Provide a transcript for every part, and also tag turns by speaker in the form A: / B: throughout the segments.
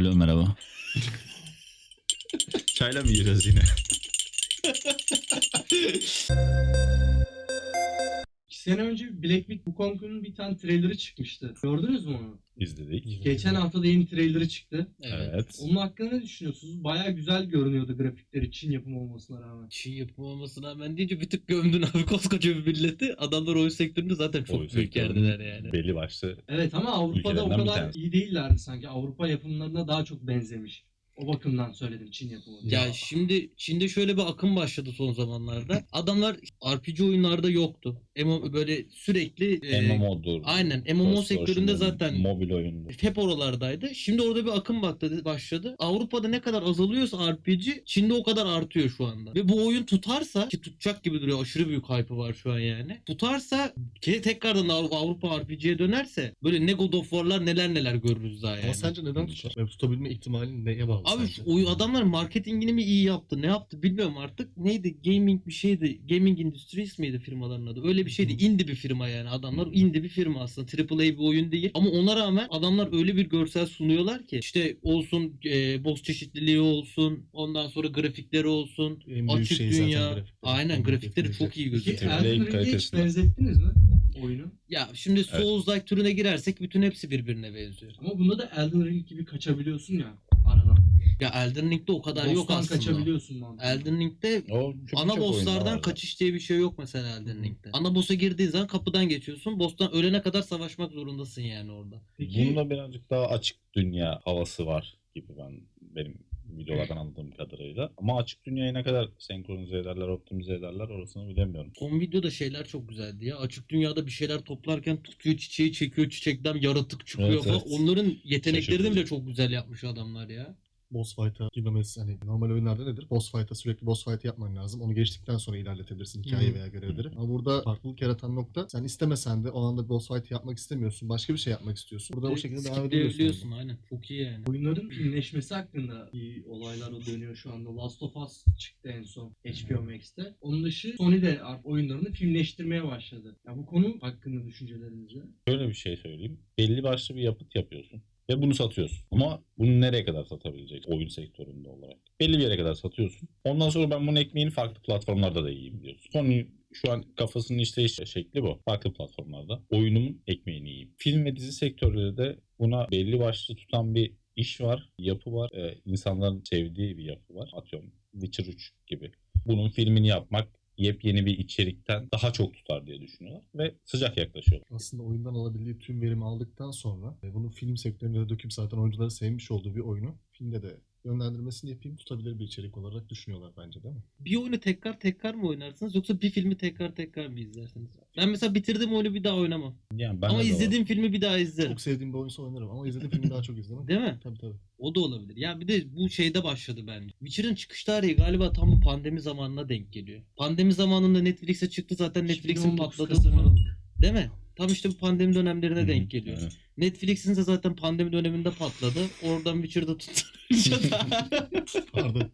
A: Alo merhaba. Çayla mı yiyeceğiz yine?
B: İki sene önce Black Myth Wukong'un bir tane trailerı çıkmıştı. Gördünüz mü onu?
C: İzledik.
B: Geçen hafta da yeni trailerı çıktı.
C: Evet.
B: Onun hakkında ne düşünüyorsunuz? Baya güzel görünüyordu grafikleri Çin yapımı olmasına rağmen.
D: Çin yapımı olmasına rağmen deyince bir tık gömdün abi koskoca bir milleti. Adamlar oyun sektöründe zaten çok
C: Oyun
D: büyük yerdeler yani.
C: Belli başlı.
B: Evet ama Avrupa'da o kadar iyi değillerdi sanki. Avrupa yapımlarına daha çok benzemiş. O bakımdan söyledim Çin yapımı.
D: Ya şimdi Çin'de şöyle bir akım başladı son zamanlarda. Adamlar RPG oyunlarda yoktu. MMO böyle sürekli e,
C: MMO'dur.
D: Aynen MMO
C: First
D: sektöründe zaten
C: Mobil oyundur.
D: hep oralardaydı. Şimdi orada bir akım baktı, başladı. Avrupa'da ne kadar azalıyorsa RPG, Çin'de o kadar artıyor şu anda. Ve bu oyun tutarsa ki tutacak gibi duruyor. Aşırı büyük hype'ı var şu an yani. Tutarsa ki tekrardan Avrupa, RPG'ye dönerse böyle ne God of War'lar neler neler görürüz daha yani.
E: Ama sence neden tutar? Ve tutabilme ihtimali neye bağlı
D: Abi
E: sence?
D: oyun adamlar marketingini mi iyi yaptı? Ne yaptı bilmiyorum artık. Neydi? Gaming bir şeydi. Gaming Industries miydi firmaların adı? Öyle bir şeydi.
E: Hı.
D: Indie bir firma yani. Adamlar indie bir firma aslında. AAA bir oyun değil. Ama ona rağmen adamlar öyle bir görsel sunuyorlar ki işte olsun e, boss çeşitliliği olsun. Ondan sonra grafikleri olsun.
E: En büyük
D: açık
E: şey
D: dünya.
E: grafikleri.
D: Aynen
E: Onu
D: grafikleri
E: getirmeyecek.
D: çok iyi gözüküyor.
B: Elden Ring'e hiç benzettiniz mi oyunu?
D: Ya şimdi
C: Evet.
D: Souls-like türüne girersek bütün hepsi birbirine benziyor.
B: Ama bunda da Elden Ring gibi kaçabiliyorsun ya.
D: Ya Elden Ring'de o kadar yok
B: Boss'tan
D: aslında.
B: kaçabiliyorsun mantıklı.
D: Elden Ring'de
C: O çok
D: Ana
C: çok oyunda
D: bosslardan
C: var.
D: kaçış diye bir şey yok mesela Elden Ring'de. Ana boss'a girdiğin zaman kapıdan geçiyorsun. Boss'tan ölene kadar savaşmak zorundasın yani orada.
B: Peki
C: Bunda birazcık daha açık dünya havası var gibi ben benim videolardan anladığım kadarıyla. Ama açık dünyayı ne kadar senkronize ederler, optimize ederler orasını bilemiyorum.
D: Son videoda şeyler çok güzeldi ya. Açık dünyada bir şeyler toplarken tutuyor çiçeği çekiyor çiçekten yaratık çıkıyor
C: Evet,
D: falan.
C: evet.
D: Onların yeteneklerini
C: Şaşırtıcı.
D: bile çok güzel yapmış adamlar ya.
E: Boss fight'a girmemesi hani normal oyunlarda nedir? Boss fight'a sürekli boss fight yapman lazım. Onu geçtikten sonra ilerletebilirsin hikayeyi
D: Hı.
E: veya görevleri. Ama burada farklılık yaratan nokta sen istemesen de o anda boss fight yapmak istemiyorsun. Başka bir şey yapmak istiyorsun. Burada o şekilde devam edebiliyorsun.
D: Aynen. Çok iyi yani.
B: oyunların filmleşmesi hakkında iyi olaylar dönüyor şu anda. Last of Us çıktı en son HBO Max'te. Onun dışı Sony de artık oyunlarını filmleştirmeye başladı. Ya bu konu hakkında düşünceleriniz ne?
C: Şöyle bir şey söyleyeyim. Belli başlı bir yapıt yapıyorsun. Ve bunu satıyorsun. Ama bunu nereye kadar satabileceksin oyun sektöründe olarak? Belli bir yere kadar satıyorsun. Ondan sonra ben bunun ekmeğini farklı platformlarda da yiyeyim diyorsun. Sony şu an kafasının işleyiş şekli bu. Farklı platformlarda. Oyunumun ekmeğini yiyeyim. Film ve dizi sektörleri de buna belli başlı tutan bir iş var, yapı var. Ee, insanların sevdiği bir yapı var. Atıyorum Witcher 3 gibi. Bunun filmini yapmak yepyeni bir içerikten daha çok tutar diye düşünüyorlar ve sıcak yaklaşıyorlar.
E: Aslında oyundan alabildiği tüm verimi aldıktan sonra e, bunu film sektöründe de döküp zaten oyuncuların sevmiş olduğu bir oyunu filmde de yönlendirmesini yapayım tutabilir bir içerik olarak düşünüyorlar bence değil mi?
D: Bir oyunu tekrar tekrar mı oynarsınız yoksa bir filmi tekrar tekrar mı izlersiniz? Ben mesela bitirdim oyunu bir daha oynamam.
C: Yani ben
D: Ama
C: de de var.
D: izlediğim filmi bir daha izlerim.
E: Çok sevdiğim bir oyunsa oynarım ama izlediğim filmi daha çok izlemem.
D: Değil mi?
E: Tabii tabii.
D: O da olabilir. Ya bir de bu şeyde başladı bence. Witcher'ın çıkış tarihi galiba tam bu pandemi zamanına denk geliyor. Pandemi zamanında Netflix'e çıktı zaten Netflix'in
B: 2019
D: patladı.
B: Kasım Aralık.
D: Değil mi? Tam işte bu pandemi dönemlerine
C: Hı
D: denk geliyor.
C: evet.
D: Netflix'in de zaten pandemi döneminde patladı. Oradan Witcher'da tuttu.
E: Pardon.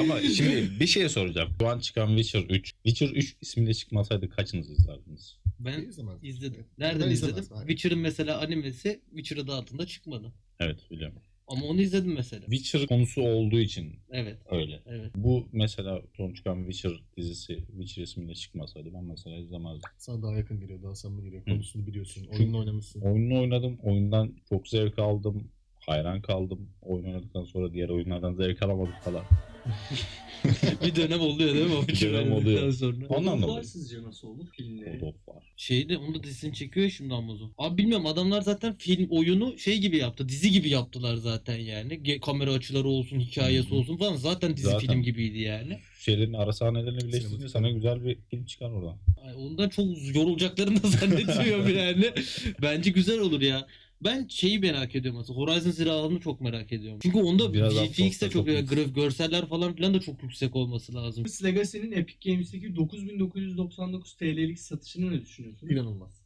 C: Ama şimdi bir şey soracağım. Şu an çıkan Witcher 3. Witcher 3 ismiyle çıkmasaydı kaçınız izlerdiniz?
D: Ben
E: İzlemez.
D: izledim.
E: Ben
D: Nereden
E: izlemez,
D: izledim?
E: aynen.
D: Witcher'ın mesela animesi Witcher adı altında çıkmadı.
C: Evet biliyorum.
D: Ama onu izledim mesela.
C: Witcher konusu olduğu için
D: Evet.
C: öyle.
D: Evet.
C: Bu mesela son çıkan Witcher dizisi Witcher ismiyle çıkmasaydı ben mesela izlemezdim.
E: Sana daha yakın geliyor, daha samimi geliyor. Konusunu biliyorsun, oyununu oynamışsın.
C: Oyununu oynadım. Oyundan çok zevk aldım. Hayran kaldım. Oyun oynadıktan sonra diğer oyunlardan zevk alamadım falan.
D: bir dönem oluyor değil mi? O
C: Bir dönem oluyor.
D: Sonra.
C: Ondan
B: Oyunlar
C: dolayı.
B: sizce nasıl olur
C: God
B: filmleri?
C: of War.
D: Şeyde onu da dizisini çekiyor ya şimdi Amazon. Abi bilmiyorum adamlar zaten film oyunu şey gibi yaptı. Dizi gibi yaptılar zaten yani. Ge- kamera açıları olsun, hikayesi olsun falan zaten dizi
C: Zaten.
D: film gibiydi yani.
C: Şeylerin ara sahnelerini birleştirince sana güzel bir film çıkar oradan.
D: Ay, ondan çok yorulacaklarını da zannetmiyorum yani. Bence güzel olur ya. Ben şeyi merak ediyorum aslında. Horizon Zero Dawn'ı çok merak ediyorum. Çünkü onda
C: Biraz
D: VFX de çok,
C: çok
D: graf- görseller falan filan da çok yüksek olması lazım.
B: Legacy'nin Epic Games'teki 9999 TL'lik satışını ne düşünüyorsun?
E: İnanılmaz.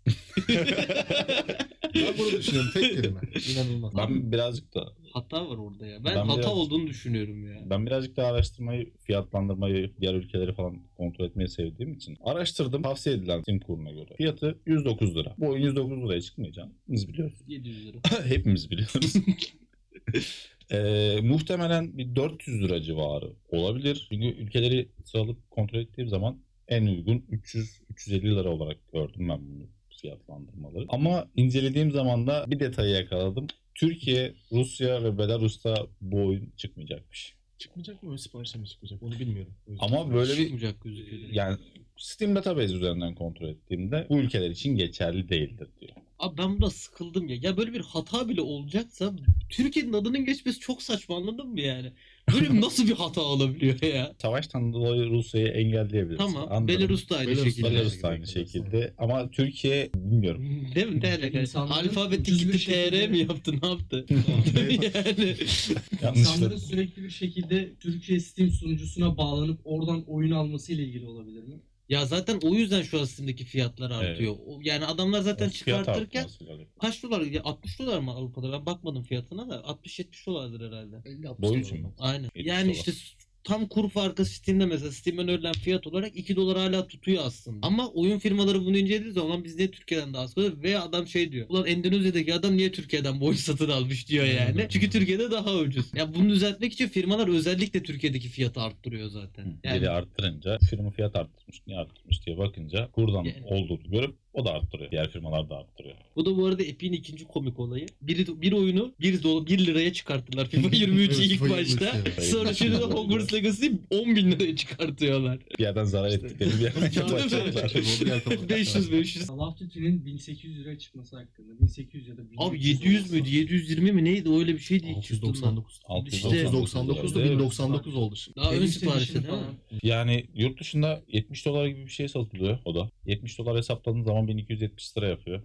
E: Ben bunu düşünüyorum tek kelime. İnanılmaz.
C: Ben birazcık da
D: hata var orada ya. Ben,
C: Ben
D: hata
C: biraz-
D: olduğunu düşünüyorum ya.
C: Ben birazcık daha araştırmayı, fiyatlandırmayı, diğer ülkeleri falan kontrol etmeyi sevdiğim için araştırdım. Tavsiye edilen Steam kuruna göre. Fiyatı 109 lira. Bu oyun 109 liraya çıkmayacağını biz biliyoruz.
D: 700 lira.
C: Hepimiz biliyoruz. Ee, muhtemelen bir 400 lira civarı olabilir. Çünkü ülkeleri sıralıp kontrol ettiğim zaman en uygun 300-350 lira olarak gördüm ben bunu fiyatlandırmaları. Ama incelediğim zaman da bir detayı yakaladım. Türkiye, Rusya ve Belarus'ta bu oyun çıkmayacakmış.
E: Çıkmayacak mı? Ön siparişe mi çıkacak? Onu bilmiyorum.
C: Ama böyle bir
D: Çıkmayacak gözüküyor.
C: yani Steam Database üzerinden kontrol ettiğimde bu ülkeler için geçerli değildir diyor.
D: Abi ben buna sıkıldım ya. Ya böyle bir hata bile olacaksa Türkiye'nin adının geçmesi çok saçma anladın mı yani? Böyle nasıl bir hata olabiliyor ya?
C: Savaştan dolayı Rusya'yı engelleyebiliriz.
D: Tamam.
C: Anladım.
D: Belarus da aynı
E: Belarus-
D: şekilde.
C: Belarus da aynı şekilde. Ama Türkiye bilmiyorum.
D: Değil mi? Ne alaka?
B: İnsanların
D: Alfabetik gitti TR mi yaptı? Ne yaptı? yani.
B: İnsanların sürekli bir şekilde Türkiye Steam sunucusuna bağlanıp oradan oyun alması ile ilgili olabilir mi?
D: Ya zaten o yüzden şu an Steam'deki fiyatlar artıyor. O- Yani adamlar zaten
C: Fiyat
D: çıkartırken kaç dolar? Ya 60 dolar mı Avrupa'da? Ben bakmadım fiyatına da 60-70 dolardır herhalde.
E: 50-60
C: Boyun
E: dolar
C: için mi?
D: Aynen.
C: 70
D: Yani
C: dolar.
D: işte tam kur farkı Steam'de mesela Steam'den ödenen fiyat olarak 2 dolar hala tutuyor aslında. Ama oyun firmaları bunu incelediği zaman biz niye Türkiye'den daha az koyuyoruz? Ve adam şey diyor. Ulan Endonezya'daki adam niye Türkiye'den bu oyun satın almış diyor yani. Çünkü Türkiye'de daha ucuz. Ya bunu düzeltmek için firmalar özellikle Türkiye'deki fiyatı arttırıyor zaten. Yani
C: Biri arttırınca firma fiyat arttırmış, niye arttırmış diye bakınca buradan
D: Yani.
C: olduğunu görüp o da arttırıyor. Diğer firmalar da arttırıyor.
D: bu da bu arada Epic'in ikinci komik olayı. Bir, bir oyunu 1, dolar, 1 liraya çıkarttılar FIFA 23'ü
E: Evet,
D: ilk
E: FIFA
D: başta.
E: 23'te.
D: Sonra şimdi de Hogwarts Legacy'yi 10 bin liraya çıkartıyorlar.
C: Bir yerden zarar
E: İşte-
C: ettikleri bir yerden
D: Değil mi?
C: kapatacaklar.
E: Onu diğer kapalı.
D: 500 500.
B: Call of Duty'nin 1800 liraya çıkması hakkında. 1800 ya da 1300
D: Abi 700
B: olması.
D: müydü? 70020 mi neydi? Öyle bir şeydi ilk çıktığında.
E: 699.
C: 699
E: 699'da 1099 oldu şimdi.
D: Daha ön
B: falan.
C: Yani yurt dışında 70 dolar gibi bir şey satılıyor o da. 70 dolar hesapladığın zaman 1270 lira yapıyor.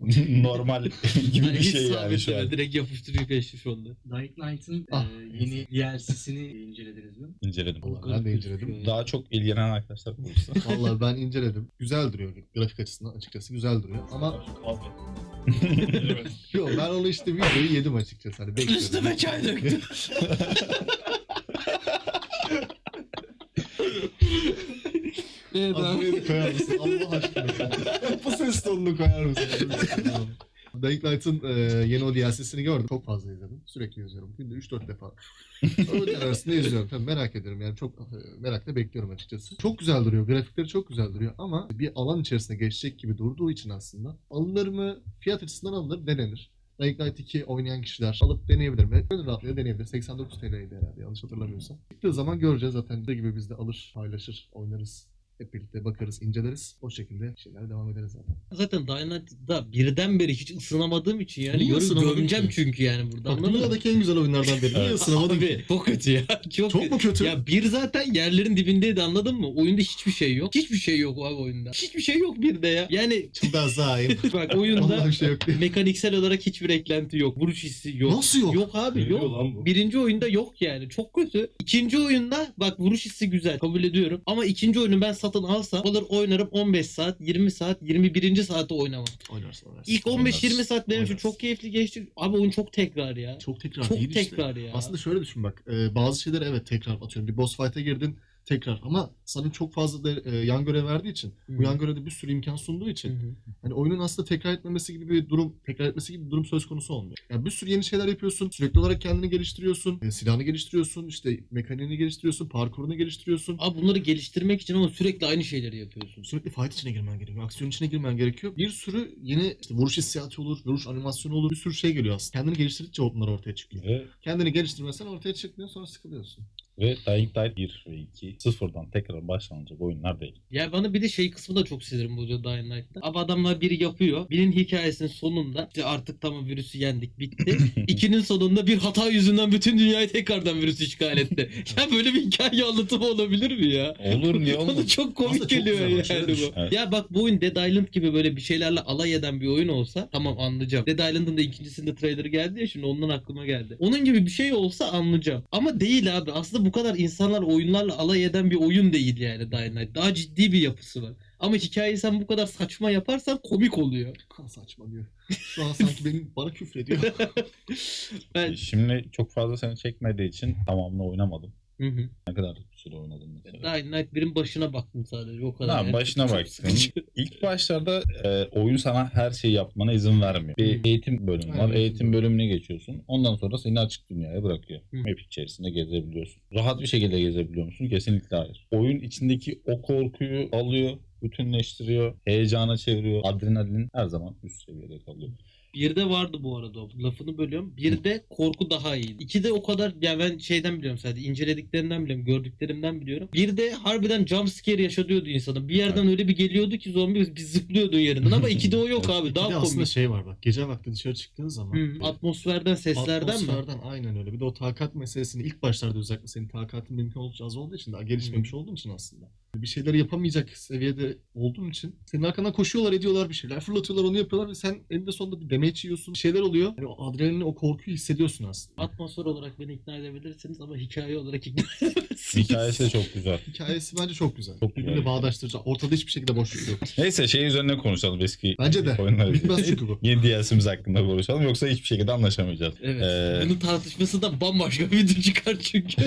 C: Normal gibi bir şey yani şu an.
D: Direkt yapıştırıyor peşli onda.
B: Dying Light'ın
E: Ah,
B: e, yeni DLC'sini incelediniz mi?
C: İnceledim.
E: Vallahi ben de inceledim.
C: Daha çok ilgilenen arkadaşlar bulursa.
E: Vallahi ben inceledim. Güzel duruyor grafik açısından açıkçası güzel duruyor ama yok ben onu işte videoyu yedim açıkçası hani bekliyorum.
D: Üstüme çay döktü. Evet abi.
E: Adını koyar mısın? Allah aşkına. Bu ses tonunu koyar mısın? Dying Light'ın e, yeni o DLC'sini gördüm. Çok fazla izledim. Sürekli izliyorum. Günde 3-4 defa. Oyunlar arasında izliyorum. Tabii merak ediyorum. Yani çok e, merakla bekliyorum açıkçası. Çok güzel duruyor. Grafikleri çok güzel duruyor. Ama bir alan içerisinde geçecek gibi durduğu için aslında alınır mı? Fiyat açısından alınır. Denenir. Dying Light 2 oynayan kişiler alıp deneyebilir mi? Gönül rahatlığıyla deneyebilir. 89 TL'ydi herhalde yanlış hatırlamıyorsam. Çıktığı zaman göreceğiz zaten. Ne gibi biz de alır, paylaşır, oynarız. Hep birlikte bakarız, inceleriz. O şekilde şeyler devam ederiz zaten.
D: Zaten Dying Light'da birden beri hiç ısınamadığım için yani
E: Niye
D: yorum
E: ısınamadın
D: gömeceğim
E: ki?
D: çünkü yani burada
E: Bak
D: anladın mı?
E: dünyadaki en güzel oyunlardan biri. Niye ısınamadın ki?
D: Abi çok kötü ya. Çok,
E: Çok mu kötü?
D: Ya bir zaten yerlerin dibindeydi anladın mı? Oyunda hiçbir şey yok. Hiçbir şey yok abi oyunda. Hiçbir şey yok bir de ya. Yani
E: Ben zahim.
D: bak oyunda
E: bir şey yok.
D: mekaniksel olarak hiçbir eklenti yok. Vuruş hissi yok.
E: Nasıl yok?
D: Yok abi yok.
C: lan bu.
D: Birinci oyunda yok yani. Çok kötü. İkinci oyunda bak vuruş hissi güzel. Kabul ediyorum. Ama ikinci oyunu ben satın alsam alır oynarım 15 saat, 20 saat, 21. saate oynamam.
E: Oynarsın oynarsın.
D: İlk 15-20
C: Oynarız.
D: saat benim için çok keyifli geçti. Abi oyun çok tekrar ya.
E: Çok tekrar
D: Çok
E: değil işte.
D: tekrar ya.
E: Aslında şöyle düşün bak. e, bazı şeyler evet tekrar atıyorum. Bir boss fight'a girdin tekrar ama sana çok fazla da e, yan görev verdiği için
D: Hı.
E: bu yan görevde bir sürü imkan sunduğu için
D: hı.
E: hani oyunun aslında tekrar etmemesi gibi bir durum tekrar etmesi gibi bir durum söz konusu olmuyor. Yani bir sürü yeni şeyler yapıyorsun. Sürekli olarak kendini geliştiriyorsun. e, silahını geliştiriyorsun. işte mekaniğini geliştiriyorsun. Parkurunu geliştiriyorsun.
D: Abi bunları geliştirmek için ama sürekli aynı şeyleri yapıyorsun.
E: Sürekli fight içine girmen gerekiyor. Aksiyon içine girmen gerekiyor. Bir sürü yeni işte vuruş hissiyatı olur, vuruş animasyonu olur. Bir sürü şey geliyor aslında. Kendini geliştirdikçe bunlar ortaya çıkıyor.
C: Ve,
E: Kendini geliştirmesen ortaya çıkmıyor sonra sıkılıyorsun.
C: Ve Dying Light 1 ve 2 sıfırdan tekrar başlanacak oyunlar değil.
D: Ya bana bir de şey kısmı da çok sinirim bozuyor Dying Light'ta. Abi adamlar biri yapıyor. Birinin hikayesinin sonunda işte artık tamam virüsü yendik bitti. İkinin sonunda bir hata yüzünden bütün dünyayı tekrardan virüs işgal etti. ya böyle bir hikaye anlatımı olabilir mi ya?
C: Olur niye
D: Bana
C: olmaz?
D: çok komik
E: Aslında çok
D: geliyor
E: güzel
D: yani bu.
E: düşün.
C: Evet.
D: Ya bak bu oyun Dead Island gibi böyle bir şeylerle alay eden bir oyun olsa tamam anlayacağım. Dead Island'ın da ikincisinde trailer geldi ya şimdi ondan aklıma geldi. Onun gibi bir şey olsa anlayacağım. Ama değil abi. Aslında bu kadar insanlar oyunlarla alay eden bir oyun değil yani Dying Light. Daha ciddi bir yapısı var. Ama hikayeyi sen bu kadar saçma yaparsan komik oluyor.
E: Kan saçma diyor. Şu an sanki benim bana küfrediyor.
D: Ben...
C: Şimdi çok fazla seni çekmediği için tamamını oynamadım.
D: Hı hı.
C: Ne kadar süre oynadın mesela?
D: Dying Light 1'in başına baktım sadece o kadar.
C: Ha,
D: Yani
C: başına baktın. İlk başlarda e, oyun sana her şeyi yapmana izin vermiyor. Bir eğitim bölümü var.
E: Evet.
C: Eğitim bölümüne geçiyorsun. Ondan sonra seni açık dünyaya bırakıyor.
D: Hı.
C: Map içerisinde gezebiliyorsun. Rahat bir şekilde gezebiliyor musun? Kesinlikle hayır. Oyun içindeki o korkuyu alıyor, bütünleştiriyor, heyecana çeviriyor. Adrenalin her zaman üst seviyede kalıyor.
D: Birde vardı bu arada o. Lafını bölüyorum. Birde korku daha iyi. İkide o kadar yani ben şeyden biliyorum sadece incelediklerinden biliyorum, gördüklerimden biliyorum. Birde harbiden jump scare yaşatıyordu insanı. Bir yerden öyle bir geliyordu ki zombi bir zıplıyordu yerinden ama ikide o yok abi.
E: Bir de
D: Daha
E: aslında
D: komik.
E: şey var bak. Gece vakti dışarı çıktığınız zaman.
D: Hı, atmosferden, seslerden mi?
E: Atmosferden aynen öyle. Bir de o takat meselesini ilk başlarda özellikle senin takatın mümkün oldukça az olduğu için daha gelişmemiş olduğun için aslında. Bir şeyleri yapamayacak seviyede olduğun için senin arkandan koşuyorlar ediyorlar bir şeyler fırlatıyorlar onu yapıyorlar ve sen eninde sonunda bir damage yiyorsun bir şeyler oluyor. Yani o adrenalini o korkuyu hissediyorsun aslında.
D: Atmosfer olarak beni ikna edebilirsiniz ama hikaye olarak ikna edemezsiniz.
C: Hikayesi de çok güzel.
E: Hikayesi bence çok güzel.
C: Çok
E: Birbirine
C: güzel.
E: bağdaştırıcı. Ortada hiçbir şekilde boşluk yok.
C: Neyse şey üzerine konuşalım eski
E: Bence de.
C: oyunlar
E: Bitmez çünkü bu.
C: Yeni DLC'miz hakkında konuşalım yoksa hiçbir şekilde anlaşamayacağız.
D: Evet.
C: Ee,
D: Bunun tartışması da bambaşka bir video çıkar çünkü.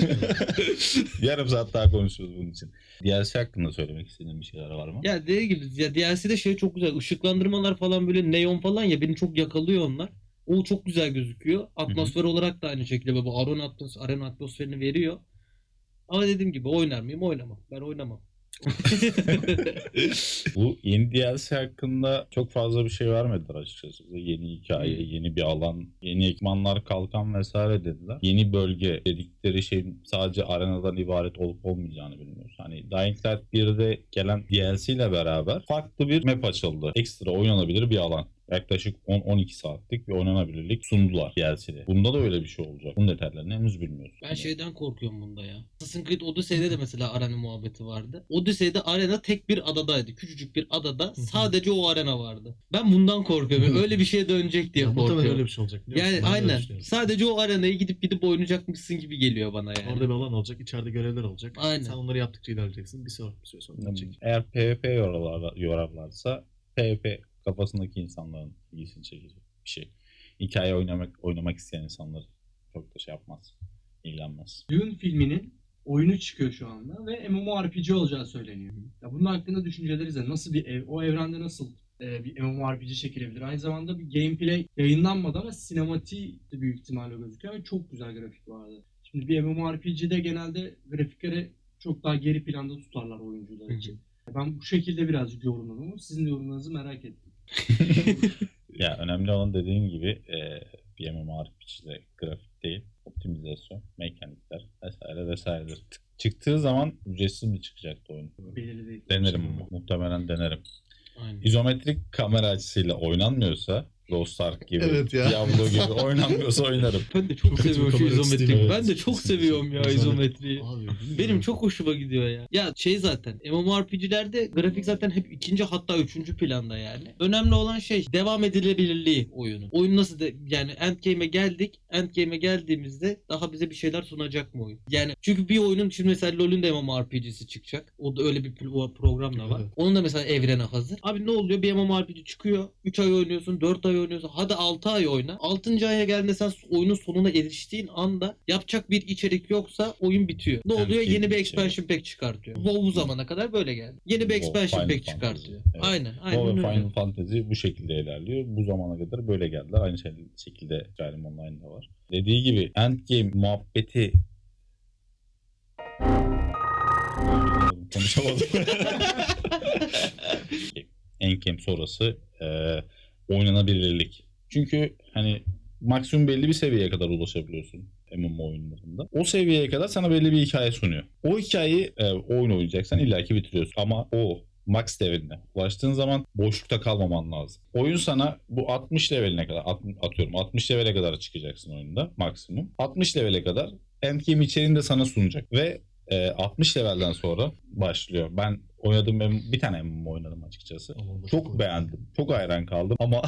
C: Yarım saat daha konuşuruz bunun için. DLC hakkında söylemek istediğin bir şeyler var mı?
D: ya dediğim gibi ya DLC'de şey çok güzel. Işıklandırmalar falan böyle neon falan ya beni çok yakalıyor onlar. O çok güzel gözüküyor. Atmosfer olarak da aynı şekilde bu arena atmosferini veriyor. Ama dediğim gibi oynar mıyım? Oynamam. Ben oynamam.
C: Bu yeni DLC hakkında çok fazla bir şey vermediler açıkçası. Yeni hikaye,
D: Hmm.
C: yeni bir alan, yeni ekipmanlar, kalkan vesaire dediler. Yeni bölge dedikleri şeyin sadece arenadan ibaret olup olmayacağını bilmiyoruz. Hani Dying Light 1'de gelen DLC ile beraber farklı bir map açıldı. Ekstra oynanabilir bir alan. Yaklaşık 10-12 saatlik bir oynanabilirlik sundular DLC'de. Bunda da öyle bir şey olacak. Bunun detaylarını henüz bilmiyoruz.
D: Ben şeyden korkuyorum bunda ya. Assassin's Creed Odyssey'de de mesela arena muhabbeti vardı. Odyssey'de arena tek bir adadaydı. Küçücük bir adada sadece o arena vardı. Ben bundan korkuyorum. öyle bir şeye dönecek diye
E: Ya, muhtemelen
D: korkuyorum.
E: öyle bir şey olacak. biliyor
D: Yani
E: musun? Ben de öyle
D: aynen.
E: düşünüyorum.
D: Sadece o arenayı gidip gidip oynayacakmışsın gibi geliyor bana yani.
E: Orada bir alan olacak, içeride görevler olacak.
D: Aynen.
E: Sen onları yaptıkça ilerleyeceksin. Bir sonraki bir süre sonra bitecek.
C: Eğer PvP yorarlar, yorarlarsa PvP kafasındaki insanların ilgisini çekecek bir şey. Hikaye oynamak oynamak isteyen insanlar çok da şey yapmaz. ilgilenmez.
B: Dune filminin oyunu çıkıyor şu anda ve MMORPG olacağı söyleniyor. Ya bunun hakkında düşünceleriniz ne? Nasıl bir ev, o evrende nasıl e, bir MMORPG çekilebilir? Aynı zamanda bir gameplay yayınlanmadı ama sinematiği de büyük ihtimalle gözüküyor ve çok güzel grafik vardı. Şimdi bir MMORPG'de genelde grafikleri çok daha geri planda tutarlar oyuncular
D: Hı hı.
B: için. Ben bu şekilde birazcık yorumladım ama sizin yorumlarınızı merak ettim.
C: Ya önemli olan dediğim gibi e, bir MMORPG'de grafik değil, optimizasyon, mekanikler vesaire vesairedir. Çıktığı zaman ücretsiz mi çıkacaktı oyun?
B: Belirli değil.
C: Denerim muhtemelen denerim.
D: Aynen.
C: İzometrik kamera açısıyla oynanmıyorsa Lost Ark gibi,
E: Evet ya.
C: Diablo gibi oynanmıyorsa oynarım.
D: Ben de çok,
E: Çok
D: seviyorum şu izometrik.
E: stili,
D: Ben
E: evet.
D: de çok seviyorum ya izometriyi.
E: Abi.
D: Benim çok hoşuma gidiyor ya. Ya şey zaten MMORPG'lerde grafik zaten hep ikinci hatta üçüncü planda yani. Önemli olan şey devam edilebilirliği oyunun. Oyun nasıl de, yani endgame'e geldik. Endgame'e geldiğimizde daha bize bir şeyler sunacak mı oyun? Yani çünkü bir oyunun şimdi mesela LoL'ün de MMORPG'si çıkacak. O da öyle bir program da var.
E: Evet.
D: Onun da mesela evrene hazır. Abi ne oluyor? Bir MMORPG çıkıyor. 3 ay oynuyorsun, 4 ay oynuyorsun. Hadi 6 ay oyna. 6. aya geldiğinde sen oyunun sonuna eriştiğin anda yapacak bir içerik yoksa oyun bitiyor. Ne oluyor?
C: Endgame
D: Yeni bir expansion pack çıkartıyor. WoW bu zamana kadar böyle geldi. Yeni bir expansion
C: Final
D: pack çıkartıyor.
C: Evet.
D: Aynen, aynen
C: WoW. Final Fantasy bu şekilde ilerliyor. Bu zamana kadar böyle geldiler. Aynı şey- şekilde Skyrim Online'da var. Dediği gibi Endgame muhabbeti konuşamadım. Endgame sonrası e, oynanabilirlik. Çünkü hani maksimum belli bir seviyeye kadar ulaşabiliyorsun MMO oyunlarında. O seviyeye kadar sana belli bir hikaye sunuyor. O hikayeyi e, oyun oynayacaksan illaki bitiriyorsun. Ama o max leveline ulaştığın zaman boşlukta kalmaman lazım. Oyun sana bu 60 leveline kadar at- atıyorum 60 levele kadar çıkacaksın oyunda maksimum. 60 levele kadar endgame içeriğini de sana sunacak ve e, 60 levelden sonra başlıyor. Ben oynadığım M- bir tane MMO oynadım açıkçası.
E: Onda
C: Çok beğendim. Çok hayran kaldım ama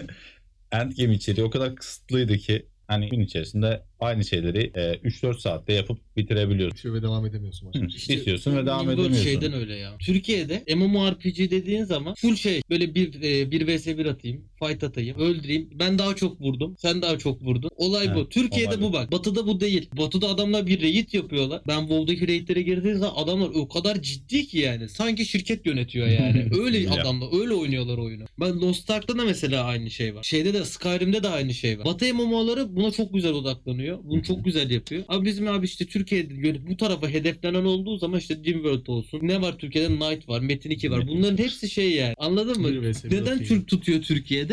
C: endgame içeriği o kadar kısıtlıydı ki hani gün içerisinde aynı şeyleri e, 3-4 saatte yapıp bitirebiliyorsun.
E: Şu ve devam edemiyorsun başka şey.
C: istiyorsun ve devam
D: World
C: edemiyorsun.
D: şeyden öyle ya. Türkiye'de MMORPG dediğin zaman full şey böyle bir e, bir vs 1 atayım, fight atayım, öldüreyim. Ben daha çok vurdum, sen daha çok vurdun. Olay bu.
C: Evet,
D: Türkiye'de
C: olay
D: bu
C: bu.
D: bak. Batı'da bu değil. Batı'da adamlar bir raid yapıyorlar. Ben WoW'daki raidlere girdiğim zaman adamlar o kadar ciddi ki yani. Sanki şirket yönetiyor yani. Öyle adamlar öyle oynuyorlar oyunu. Ben Lost Ark'ta da mesela aynı şey var. Şeyde de Skyrim'de de aynı şey var. Batı MMO'ları buna çok güzel odaklanıyor. Bunu çok güzel yapıyor. Abi bizim abi işte Türkiye'de bu tarafa hedeflenen olduğu zaman işte Dimworld olsun. Ne var Türkiye'de? Knight var, Metin 2 var. Bunların hepsi şey yani. Anladın mı? Neden. Türk tutuyor Türkiye'de?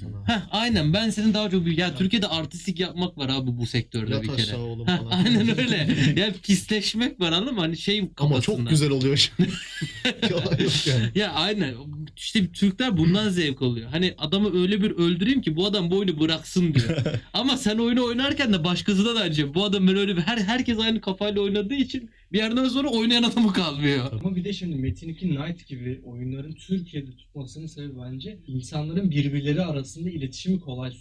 E: Sana.
D: Heh aynen ben senin daha çok ya Türkiye'de artistik yapmak var abi bu sektörde
E: Yat
D: bir kere.
E: aşağı oğlum
D: Heh,
E: falan.
D: aynen öyle. ya pisleşmek var anladın mı? Hani şey
E: Ama
D: kafasında.
E: çok güzel oluyor şimdi. Yalan yok yani.
D: Ya aynen. İşte Türkler bundan zevk alıyor. Hani adamı öyle bir öldüreyim ki bu adam bu oyunu bıraksın diyor. Ama sen oyunu oynarken de başkası da bence bu adam ben öyle bir her herkes aynı kafayla oynadığı için bir yerden sonra oynayan adamı kalmıyor.
B: Ama bir de şimdi Metin 2 Knight gibi oyunların Türkiye'de tutmasının sebebi bence insanların birbirleri arasında iletişimi kolay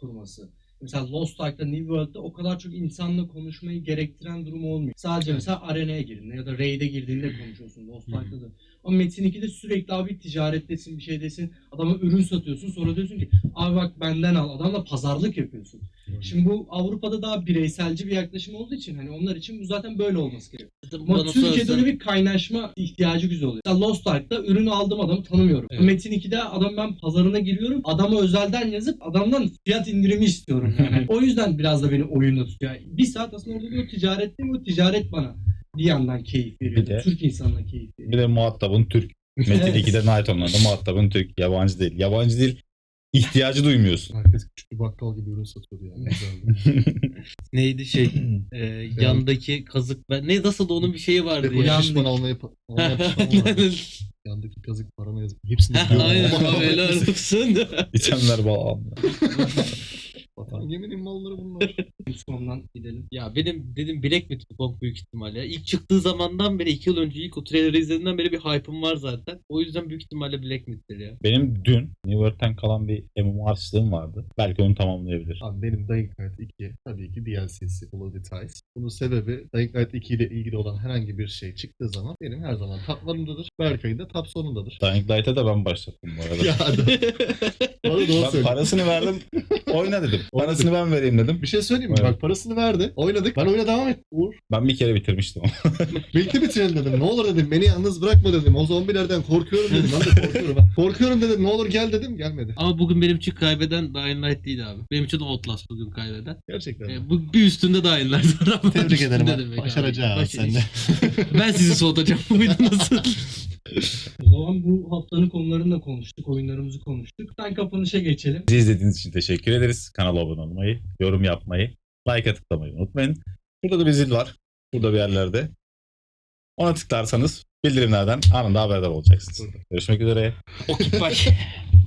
B: kurması. Mesela Lost Ark'ta New World'da o kadar çok insanla konuşmayı gerektiren durum olmuyor. Sadece mesela arenaya girdiğinde ya da raid'e girdiğinde konuşuyorsun Lost. Ark'ta da. Ama Metin 2'de sürekli abi ticarettesin bir şey desin. Adama ürün satıyorsun sonra diyorsun ki abi bak benden al. Adamla pazarlık yapıyorsun. Şimdi bu Avrupa'da daha bireyselci bir yaklaşım olduğu için hani onlar için bu zaten böyle olması gerekiyor. Ama
D: Bana
B: Türkiye'de öyle bir kaynaşma ihtiyacı güzel oluyor. Mesela Lost Ark'ta ürünü aldım adamı tanımıyorum.
D: Evet.
B: Metin 2'de adam ben pazarına giriyorum. Adama özelden yazıp adamdan fiyat indirimi istiyorum yani. o yüzden biraz da beni oyunda tutuyor. Yani bir saat aslında orada o ticaret değil mi? O ticaret bana bir yandan keyif veriyor.
C: Bir de-
B: Türk insanına keyif veriyor.
C: Bir de muhatabın Türk. Metin
B: Evet.
C: 2'de Night Online'da muhatabın Türk. Yabancı değil. Yabancı değil. İhtiyacı duymuyorsun.
E: Herkes küçük bir bakkal gibi ürün satıyordu yani.
D: Neydi şey e, yandaki kazık ben ne nasıl da onun bir şeyi vardı ya.
E: şişman almaya pa- almaya. Yandaki kazık parana yazıp hepsini biliyorum.
D: Aynen helal olsun.
C: İtemler bağlandı.
E: Vatan geminin malları bunlar.
B: Gamescom'dan gidelim.
D: Ya benim dedim Black Myth Wukong büyük ihtimalle. İlk çıktığı zamandan beri 2 yıl önce ilk o trailer'ı izlediğimden beri bir hype'ım var zaten. O yüzden büyük ihtimalle Black Myth'tir ya.
C: Benim dün New World'den kalan bir MMO harçlığım vardı. Belki onu tamamlayabilir.
E: Abi benim Dying Light 2 tabii ki DLC'si of Details. Bunun sebebi Dying Light 2 ile ilgili olan herhangi bir şey çıktığı zaman benim her zaman taplarımdadır. Berkay'ın da tap sonundadır.
C: Dying Light'a da ben başlattım bu arada.
E: ya da, bana doğru
C: ben
E: söyle.
C: parasını verdim. Oyna dedim. Parasını ben vereyim dedim.
E: Bir şey söyleyeyim mi?
C: Evet.
E: Bak parasını verdi. Oynadık. Ben oyuna devam et. Uğur.
C: Ben bir kere bitirmiştim.
E: Birlikte bitirelim dedim. Ne olur dedim. Beni yalnız bırakma dedim. O zombilerden korkuyorum dedim. Ben de korkuyorum. korkuyorum dedim. Ne olur gel dedim. Gelmedi.
D: Ama bugün benim için kaybeden Dying Light değil abi. Benim için Outlast bugün kaybeden.
E: Gerçekten.
D: E, bu bir üstünde Dying Light var ama
E: Tebrik ederim.
D: demek abi.
E: Başaracağız
D: Baş-
E: sen de.
D: ben sizi soğutacağım bu video nasıl?
B: O zaman bu haftanın konularını da konuştuk. Oyunlarımızı konuştuk. Ben kapanışa geçelim.
C: Bizi izlediğiniz için teşekkür ederiz. Kanala abone olmayı, yorum yapmayı, like'a tıklamayı unutmayın. Burada da bir zil var. Burada bir yerlerde. Ona tıklarsanız bildirimlerden anında haberdar olacaksınız. Görüşmek üzere.
D: Okey bye.